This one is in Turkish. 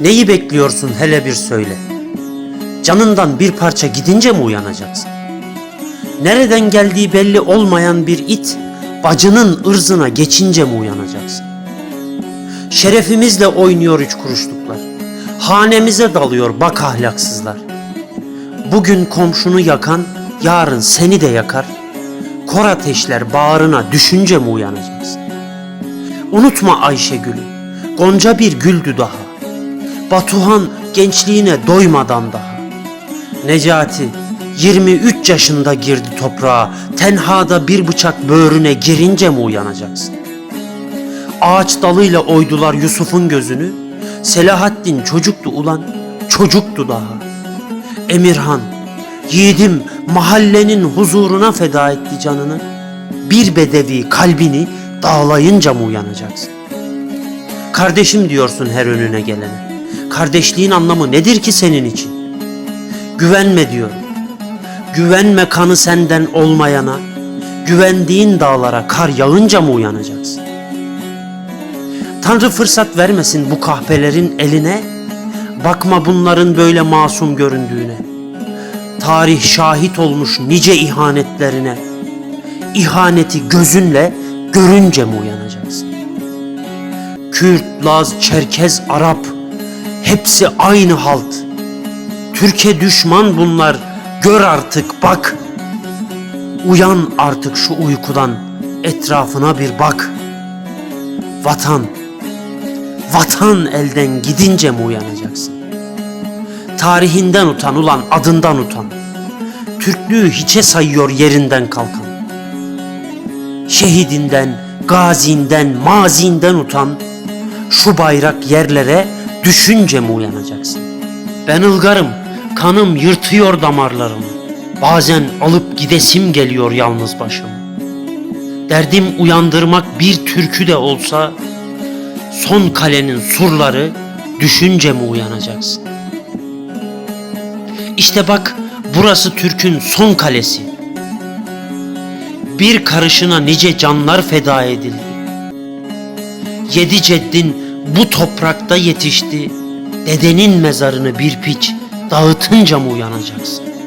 Neyi bekliyorsun hele bir söyle. Canından bir parça gidince mi uyanacaksın? Nereden geldiği belli olmayan bir it, bacının ırzına geçince mi uyanacaksın? Şerefimizle oynuyor üç kuruşluklar. Hanemize dalıyor bak ahlaksızlar. Bugün komşunu yakan, yarın seni de yakar. Kor ateşler bağrına düşünce mi uyanacaksın? Unutma Ayşegül'ü, gonca bir güldü daha. Batuhan gençliğine doymadan daha. Necati 23 yaşında girdi toprağa, tenhada bir bıçak böğrüne girince mi uyanacaksın? Ağaç dalıyla oydular Yusuf'un gözünü, Selahaddin çocuktu ulan, çocuktu daha. Emirhan, yiğidim mahallenin huzuruna feda etti canını. Bir bedevi kalbini dağlayınca mı uyanacaksın? Kardeşim diyorsun her önüne gelene. Kardeşliğin anlamı nedir ki senin için? Güvenme diyorum. Güvenme kanı senden olmayana. Güvendiğin dağlara kar yağınca mı uyanacaksın? Tanrı fırsat vermesin bu kahpelerin eline. Bakma bunların böyle masum göründüğüne. Tarih şahit olmuş nice ihanetlerine. İhaneti gözünle görünce mi uyanacaksın? Kürt, Laz, Çerkez, Arap hepsi aynı halt. Türkiye düşman bunlar. Gör artık bak. Uyan artık şu uykudan. Etrafına bir bak. Vatan. Vatan elden gidince mi uyanacaksın? Tarihinden utan ulan adından utan. Türklüğü hiçe sayıyor yerinden kalkan. Şehidinden, gazinden, mazinden utan. Şu bayrak yerlere düşünce mi uyanacaksın? Ben ılgarım, kanım yırtıyor damarlarımı. Bazen alıp gidesim geliyor yalnız başıma. Derdim uyandırmak bir türkü de olsa, son kalenin surları düşünce mi uyanacaksın? İşte bak burası Türk'ün son kalesi. Bir karışına nice canlar feda edildi. Yedi ceddin bu toprakta yetişti. Dedenin mezarını bir piç dağıtınca mı uyanacaksın?